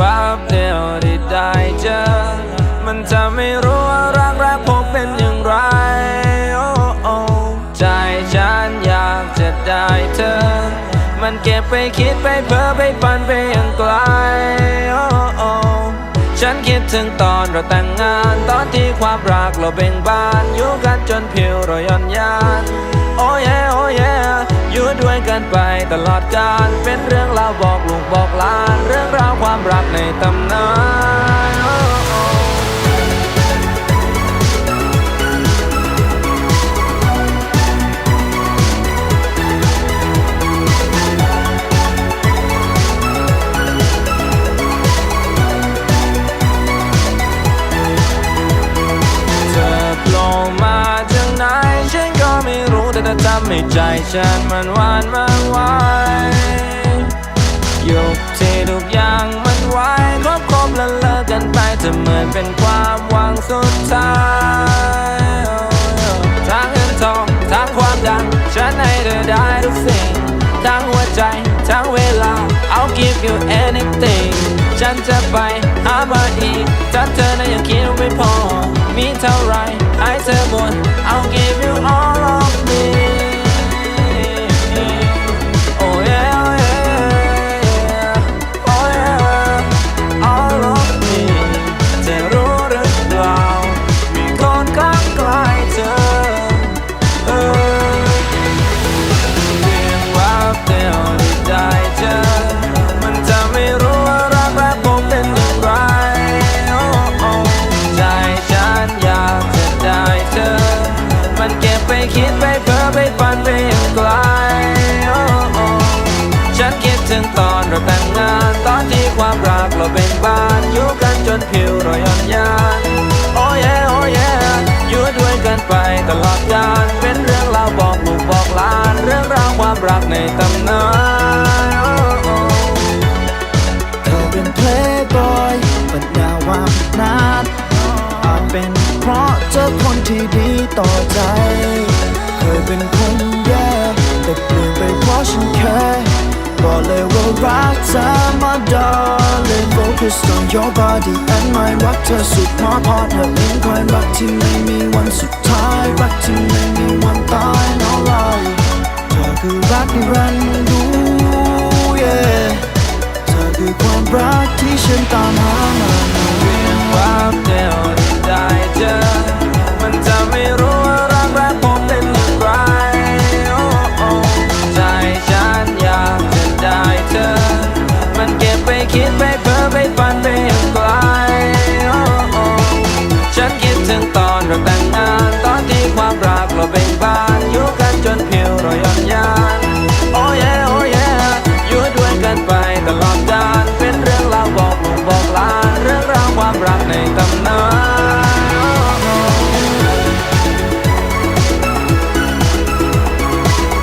วับเดียวที่ได้เจอ มันจะไม่รู้ว่ารักแรกพบเป็นอย่างไรโอ้โอ้ใจฉันอยากจะได้เธอ มันเก็บไปคิดไปเพ้อไปฝันไปอย่างไกลโอ้โอ้ฉันคิดถึงตอนเราแต่งงาน ตอนที่ความรักเราเบ่งบานอยู่กันจนผิวเราย่อนยานโอ้ยโอ้ยอยู่ด้วยกันไปตลอดกาลเป็นเรื่องราวบอกลูกบอก ลานเรื่องราวความรักในตำนานโอ้โผล่มาจากไหนฉันก็ไม่รู้แต่เธอทำให้ใจฉันมันหวานมันไหวยุ ควางสุดท้ายทั้งเงินทองทั้งความดัง ฉันให้เธอได้ทุกสิ่ง ทั้งหัวใจ ทั้งเวลา I'll give you anything ฉันจะไปหามาอีกถ้าเธอนั้นยังคิดไม่พอ มีเท่าไรให้เธอหมด I'll give you เราเป็นบ้านอยู่กันจนผิวเราย่อนยานโอ้ยโอ้ยอยู่ด้วยกันไปตลอดกาลเป็นเรื่องราวบอกลูกบอกหลาน เรื่องราวความรักในตำนานโอ้โอ้เป็น playboy but now I'm not อาจเป็นเพราะเจอคนที่ดีต่อใจ เคยเป็นคนแย่แต่เปลี่ยนไปเพราะฉันแค่ focus on your body and my รักเธอสุดหมอพอเธอเป็นคนรักที่ไม่มีวันสุดท้าย รักที่ไม่มีวันตายน้องลายเธอคือรักที่รันดร์ดู yeah เธอคือความรักที่ฉันตามหามาเรียงว่าเดียวที่ได้เจอ มันจะไม่รู้ว่ารักแบบผมเป็นอย่างไรใจฉันอยากจะได้เธอ มันเก็บไปคิดไปเพ้อ